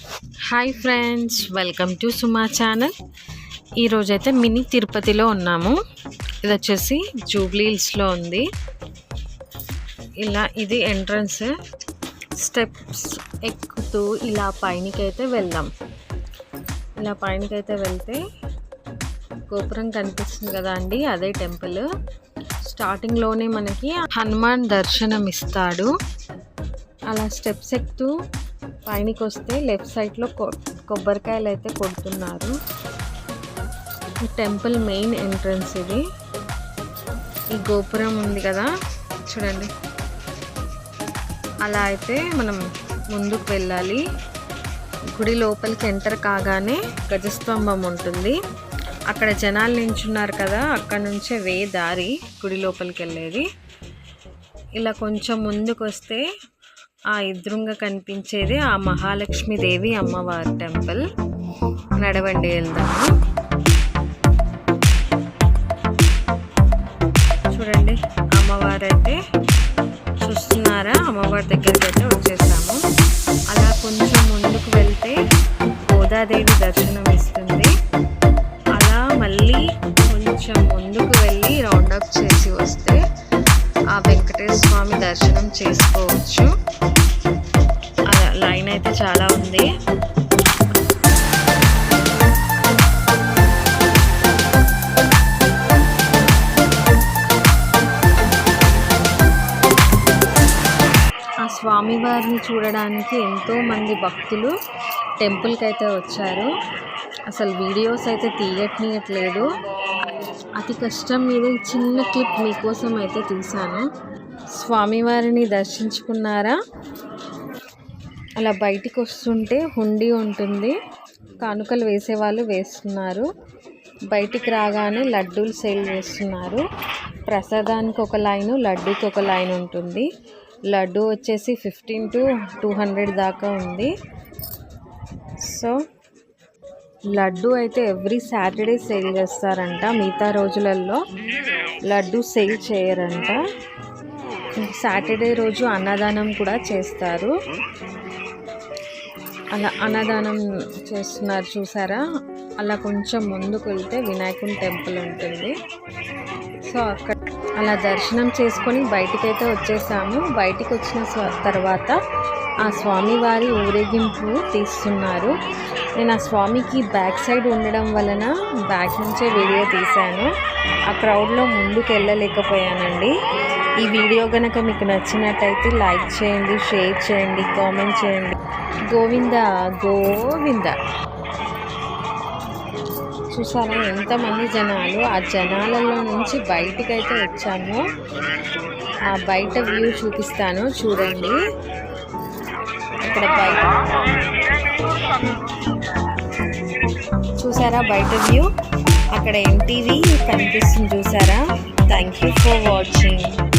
Hi friends welcome to Suma channel ఈరోజైతే mini తిరుపతిలో ఉన్నాము. ఇది వచ్చేసి జూబ్లీ హిల్స్లో ఉంది. ఇలా ఇది ఎంట్రన్స్ స్టెప్స్ ఎక్కుతూ ఇలా పైనకైతే వెళ్దాం. ఇలా పైనకైతే వెళ్తే గోపురం కనిపిస్తుంది కదా అండి అదే టెంపుల్ స్టార్టింగ్లోనే మనకి హనుమాన్ దర్శనం ఇస్తాడు అలా స్టెప్స్ ఎక్కుతూ పైనకి వస్తే లెఫ్ట్ సైడ్లో కొ- కొబ్బరికాయలు అయితే కొడుతున్నారు టెంపుల్ మెయిన్ ఎంట్రన్స్ ఇది. ఈ గోపురం ఉంది కదా చూడండి. అలా అయితే మనం ముందుకు వెళ్ళాలి. గుడి లోపలికి ఎంటర్ కాగానే గజస్తంభం ఉంటుంది. అక్కడ జనాలు నించున్నారు కదా అక్కడ నుంచే వే దారి గుడి లోపలికి వెళ్ళేది. ఇలా కొంచెం ముందుకు వస్తే ఆ ఎదురుగా కనిపించేది ఆ మహాలక్ష్మీదేవి అమ్మవారి టెంపుల్. నడవండి వెళ్దాము. చూడండి అమ్మవారు అయితే చూస్తున్నారా? అమ్మవారి దగ్గరికి అయితే వచ్చేసాము. అలా కొంచెం ముందుకు వెళ్తే గోదాదేవి దర్శనం ఇస్తుంది వెంకటేశ్వర స్వామి దర్శనం చేసుకోవచ్చు. లైన్ అయితే చాలా ఉంది. ఆ స్వామివారిని చూడడానికి ఎంతో మంది భక్తులు టెంపుల్కి అయితే వచ్చారు. అసలు వీడియోస్ అయితే తీయట్నియట్లేదు అతి కష్టం మీద చిన్న క్లిప్ మీకోసం అయితే తీశాను. స్వామివారిని దర్శించుకున్నారా? అలా బయటికి వస్తుంటే హుండీ ఉంటుంది. కానుకలు వేసేవాళ్ళు వేస్తున్నారు. బయటికి రాగానే లడ్డూలు సేల్ చేస్తున్నారు. ప్రసాదానికి ఒక లైను లడ్డూకి ఒక లైన్ ఉంటుంది. లడ్డు వచ్చేసి ఫిఫ్టీన్ టు టూ హండ్రెడ్ దాకా ఉంది. సో లడ్డు అయితే ఎవ్రీ సాటర్డే సేల్ చేస్తారంట. మిగతా రోజులలో లడ్డు సేల్ చేయరంట. సాటర్డే రోజు అన్నదానం కూడా చేస్తారు. అలా అన్నదానం చేస్తున్నారు చూసారా? అలా కొంచెం ముందుకు వెళ్తే వినాయకుని టెంపుల్ ఉంటుంది. సో అక్కడ అలా దర్శనం చేసుకొని బయటికైతే వచ్చేసాము. బయటికి వచ్చిన తర్వాత ఆ స్వామివారి ఊరేగింపు తీస్తున్నారు. నేను ఆ స్వామికి బ్యాక్ సైడ్ ఉండడం వలన బ్యాక్ నుంచే వీడియో తీశాను. ఆ క్రౌడ్లో ముందుకు వెళ్ళలేకపోయానండి ఈ వీడియో కనుక మీకు నచ్చినట్టయితే లైక్ చేయండి షేర్ చేయండి కామెంట్ చేయండి. గోవింద గోవింద. చూసారా ఎంతమంది జనాలు? ఆ జనాలలో నుంచి బయటికి అయితే వచ్చాము. ఆ బయట వ్యూ చూపిస్తాను చూడండి. ఇక్కడ బయట. చూసారా బయట వ్యూ? అక్కడ ఎన్టీవీ కనిపిస్తుంది చూసారా? Thank you for watching